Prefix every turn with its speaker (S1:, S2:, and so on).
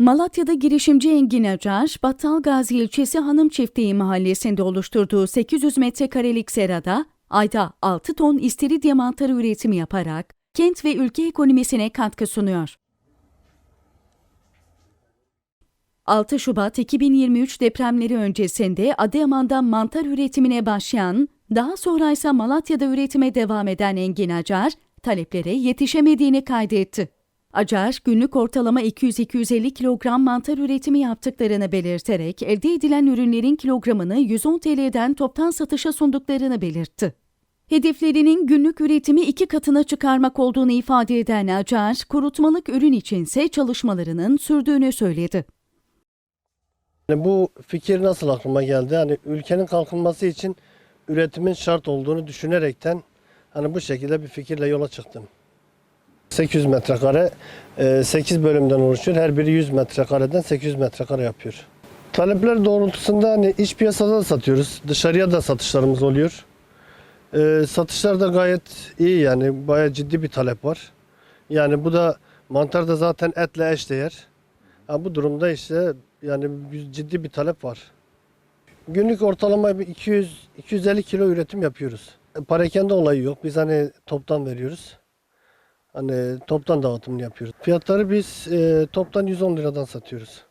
S1: Malatya'da girişimci Engin Acar, Battal Gazi ilçesi Hanım Çiftliği mahallesinde oluşturduğu 800 metrekarelik serada ayda 6 ton istiridye mantarı üretimi yaparak kent ve ülke ekonomisine katkı sunuyor. 6 Şubat 2023 depremleri öncesinde Adıyaman'da mantar üretimine başlayan, daha sonra ise Malatya'da üretime devam eden Engin Acar, taleplere yetişemediğini kaydetti. Acar, günlük ortalama 200-250 kilogram mantar üretimi yaptıklarını belirterek elde edilen ürünlerin kilogramını 110 TL'den toptan satışa sunduklarını belirtti. Hedeflerinin günlük üretimi iki katına çıkarmak olduğunu ifade eden Acar, kurutmalık ürün içinse çalışmalarının sürdüğünü söyledi.
S2: Yani bu fikir nasıl aklıma geldi? Hani ülkenin kalkınması için üretimin şart olduğunu düşünerekten hani bu şekilde bir fikirle yola çıktım. 800 metrekare, 8 bölümden oluşuyor. Her biri 100 metrekareden 800 metrekare yapıyor. Talepler doğrultusunda hani iç piyasada da satıyoruz. Dışarıya da satışlarımız oluyor. E, Satışlar da gayet iyi yani bayağı ciddi bir talep var. Yani bu da mantar da zaten etle eşdeğer. Ha, bu durumda işte yani ciddi bir talep var. Günlük ortalama bir 200 250 kilo üretim yapıyoruz. E, Parakende olayı yok. Biz hani toptan veriyoruz. Hani toptan dağıtımını yapıyoruz. Fiyatları biz e, toptan 110 liradan satıyoruz.